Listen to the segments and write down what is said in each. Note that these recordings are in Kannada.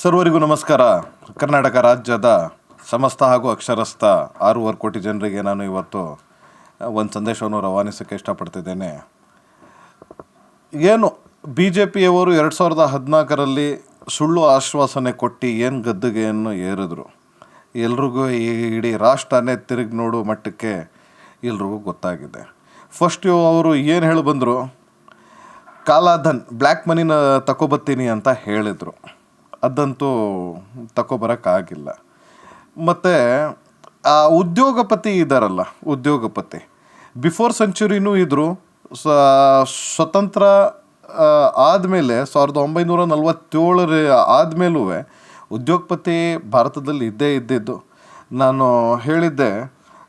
ಸರ್ವರಿಗೂ ನಮಸ್ಕಾರ. ಕರ್ನಾಟಕ ರಾಜ್ಯದ ಸಮಸ್ತ ಹಾಗೂ ಅಕ್ಷರಸ್ಥ ಆರೂವರೆ ಕೋಟಿ ಜನರಿಗೆ ನಾನು ಇವತ್ತು ಒಂದು ಸಂದೇಶವನ್ನು ರವಾನಿಸೋಕ್ಕೆ ಇಷ್ಟಪಡ್ತಿದ್ದೇನೆ. ಏನು ಬಿ ಜೆ ಪಿಯವರು ಎರಡು ಸಾವಿರದ ಹದಿನಾಲ್ಕರಲ್ಲಿ ಸುಳ್ಳು ಆಶ್ವಾಸನೆ ಕೊಟ್ಟು ಏನು ಗದ್ದುಗೆಯನ್ನು ಏರಿದ್ರು? ಎಲ್ರಿಗೂ ಇಡೀ ರಾಷ್ಟ್ರನೇ ತಿರುಗಿ ನೋಡೋ ಮಟ್ಟಕ್ಕೆ ಎಲ್ರಿಗೂ ಗೊತ್ತಾಗಿದೆ. ಫಸ್ಟ್ ಅವರು ಏನು ಹೇಳಿ ಬಂದರು? ಕಾಲಾಧನ್ ಬ್ಲ್ಯಾಕ್ ಮನಿನ ತಗೊಬತ್ತೀನಿ ಅಂತ ಹೇಳಿದರು. ಅದಂತೂ ತಗೊಬರೋಕ್ಕಾಗಿಲ್ಲ ಮತ್ತು, ಆ ಉದ್ಯೋಗಪತಿ ಇದ್ದಾರಲ್ಲ ಉದ್ಯೋಗಪತಿ. ಬಿಫೋರ್ ಸೆಂಚುರಿನೂ ಇದ್ದರು ಸ್ವತಂತ್ರ ಆದಮೇಲೆ ಸಾವಿರದ ಒಂಬೈನೂರ ನಲವತ್ತೇಳರ ಆದಮೇಲೂ ಉದ್ಯೋಗಪತಿ ಭಾರತದಲ್ಲಿ ಇದ್ದೇ ಇದ್ದಿದ್ದು. ನಾನು ಹೇಳಿದ್ದೆ,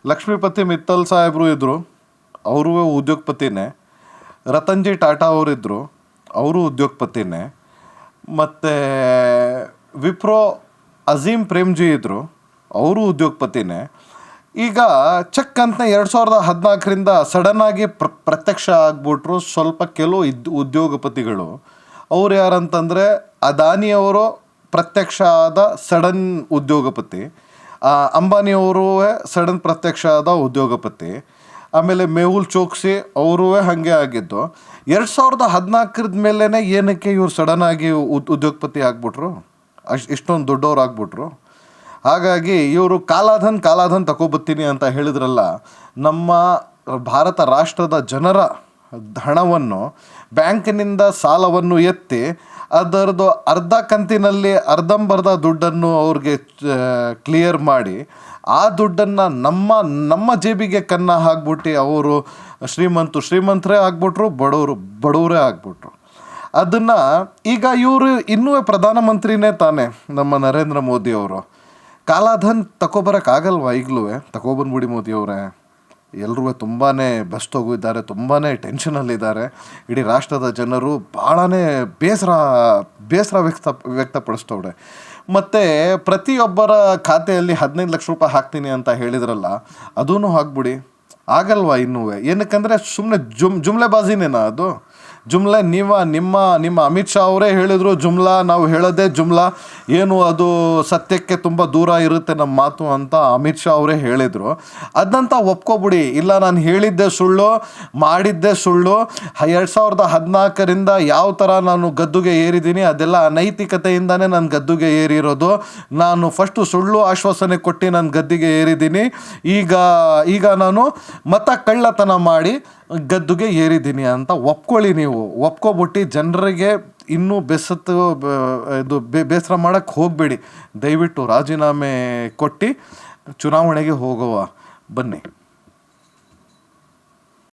ಲಕ್ಷ್ಮೀಪತಿ ಮಿತ್ತಲ್ ಸಾಹೇಬರು ಇದ್ದರು ಅವರು ಉದ್ಯೋಗಪತಿನೇ. ರತನ್ಜಿ ಟಾಟಾ ಅವರಿದ್ದರು ಅವರು ಉದ್ಯೋಗಪತಿನೇ. ಮತ್ತು ವಿಪ್ರೋ ಅಜೀಮ್ ಪ್ರೇಮ್ಜಿ ಇದ್ದರು ಅವರು ಉದ್ಯೋಗಪತಿನೇ. ಈಗ ಚೆಕ್ ಅಂತ ಎರಡು ಸಾವಿರದ ಹದಿನಾಲ್ಕರಿಂದ ಸಡನ್ನಾಗಿ ಪ್ರ, ಪ್ರತ್ಯಕ್ಷ ಆಗ್ಬಿಟ್ರು, ಸ್ವಲ್ಪ ಕೆಲವು ಇದ್, ಉದ್ಯೋಗಪತಿಗಳು. ಅವ್ರು ಯಾರಂತಂದರೆ ಅದಾನಿಯವರು ಪ್ರತ್ಯಕ್ಷ ಆದ ಸಡನ್ ಉದ್ಯೋಗಪತಿ. ಅಂಬಾನಿಯವರು ಸಡನ್ ಪ್ರತ್ಯಕ್ಷ ಆದ ಉದ್ಯೋಗಪತಿ. ಆಮೇಲೆ ಮೇಹುಲ್ ಚೋಕ್ಸಿ ಅವರೂ ಹಾಗೆ ಆಗಿದ್ದು. ಎರಡು ಸಾವಿರದ ಹದಿನಾಲ್ಕರದ ಮೇಲೇ ಏನಕ್ಕೆ ಇವ್ರು ಸಡನ್ ಆಗಿ ಉದ್, ಉದ್ಯೋಗಪತಿ ಆಗ್ಬಿಟ್ರು? ಅಷ್ಟು ಇಷ್ಟೊಂದು ದೊಡ್ಡವ್ರು ಆಗ್ಬಿಟ್ರು. ಹಾಗಾಗಿ ಇವರು ಕಾಲಾಧನ್ ಕಾಲಾಧನ್ ತಗೊಬತ್ತೀನಿ ಅಂತ ಹೇಳಿದ್ರಲ್ಲ, ನಮ್ಮ ಭಾರತ ರಾಷ್ಟ್ರದ ಜನರ ಹಣವನ್ನು ಬ್ಯಾಂಕಿನಿಂದ ಸಾಲವನ್ನು ಎತ್ತಿ ಅದರದ್ದು ಅರ್ಧ ಕಂತಿನಲ್ಲಿ ಅರ್ಧಂಬರ್ಧ ದುಡ್ಡನ್ನು ಅವ್ರಿಗೆ ಕ್ಲಿಯರ್ ಮಾಡಿ, ಆ ದುಡ್ಡನ್ನು ನಮ್ಮ ನಮ್ಮ ಜೇಬಿಗೆ ಕನ್ನ ಹಾಕ್ಬಿಟ್ಟು ಅವರು ಶ್ರೀಮಂತರು ಶ್ರೀಮಂತರೇ ಆಗ್ಬಿಟ್ರು, ಬಡವರು ಬಡವರೇ ಆಗ್ಬಿಟ್ರು. ಅದನ್ನು ಈಗ ಇವರು ಇನ್ನೂ ಪ್ರಧಾನಮಂತ್ರಿನೇ ತಾನೇ, ನಮ್ಮ ನರೇಂದ್ರ ಮೋದಿ ಅವರು. ಕಾಲಾಧನ್ ತಗೊಬರೋಕ್ಕಾಗಲ್ವಾ ಈಗಲೂ? ತಗೊಬಂದ್ಬಿಡಿ ಮೋದಿ ಎಲ್ಲರೂ ತುಂಬಾ ಬೆಸ್ಟ್ ಹೋಗಿದ್ದಾರೆ ತುಂಬಾ ಟೆನ್ಷನಲ್ಲಿದ್ದಾರೆ ಇಡೀ ರಾಷ್ಟ್ರದ ಜನರು ಭಾಳನೇ ಬೇಸರ ಬೇಸರ ವ್ಯಕ್ತ, ವ್ಯಕ್ತಪಡಿಸ್ತವ್ರೆ. ಮತ್ತು ಪ್ರತಿಯೊಬ್ಬರ ಖಾತೆಯಲ್ಲಿ ಹದಿನೈದು ಲಕ್ಷ ರೂಪಾಯಿ ಹಾಕ್ತೀನಿ ಅಂತ ಹೇಳಿದ್ರಲ್ಲ ಅದೂ ಹಾಕ್ಬಿಡಿ. ಆಗಲ್ವಾ ಇನ್ನೂ? ಏನಕ್ಕಂದರೆ ಸುಮ್ಮನೆ ಜುಮ್ ಜುಮ್ಲೆ ಬಾಜಿನೇನಾ ಅದು? ಜುಮ್ಲೆ ನೀವ, ನಿಮ್ಮ ನಿಮ್ಮ ಅಮಿತ್ ಶಾ ಅವರೇ ಹೇಳಿದರು ಜುಮ್ಲಾ, ನಾವು ಹೇಳೋದೇ ಜುಮ್ಲಾ. ಏನು ಅದು ಸತ್ಯಕ್ಕೆ ತುಂಬ ದೂರ ಇರುತ್ತೆ ನಮ್ಮ ಮಾತು ಅಂತ ಅಮಿತ್ ಶಾ ಅವರೇ ಹೇಳಿದರು. ಅದಂತ ಒಪ್ಕೊಬಿಡಿ. ಇಲ್ಲ, ನಾನು ಹೇಳಿದ್ದೆ ಸುಳ್ಳು, ಮಾಡಿದ್ದೆ ಸುಳ್ಳು. ಎರಡು ಸಾವಿರದ ಹದಿನಾಲ್ಕರಿಂದ ಯಾವ ಥರ ನಾನು ಗದ್ದುಗೆ ಏರಿದ್ದೀನಿ, ಅದೆಲ್ಲ ಅನೈತಿಕತೆಯಿಂದನೇ ನಾನು ಗದ್ದುಗೆ ಏರಿರೋದು. ನಾನು ಫಸ್ಟು ಸುಳ್ಳು ಆಶ್ವಾಸನೆ ಕೊಟ್ಟು ನಾನು ಗದ್ದಿಗೆ ಏರಿದ್ದೀನಿ. ಈಗ ಈಗ ನಾನು ಮತ ಕಳ್ಳತನ ಮಾಡಿ ಗದ್ದುಗೆ ಏರಿದ್ದೀನಿ ಅಂತ ಒಪ್ಕೊಳ್ಳಿ ನೀವು. ಒಪ್ಕೊಬಿಟ್ಟು ಜನರಿಗೆ ಇನ್ನೂ ಬೆಸತ್ತು ಇದು ಬೇಸರ ಮಾಡೋಕ್ಕೆ ಹೋಗಬೇಡಿ. ದಯವಿಟ್ಟು ರಾಜೀನಾಮೆ ಕೊಟ್ಟು ಚುನಾವಣೆಗೆ ಹೋಗುವ. ಬನ್ನಿ.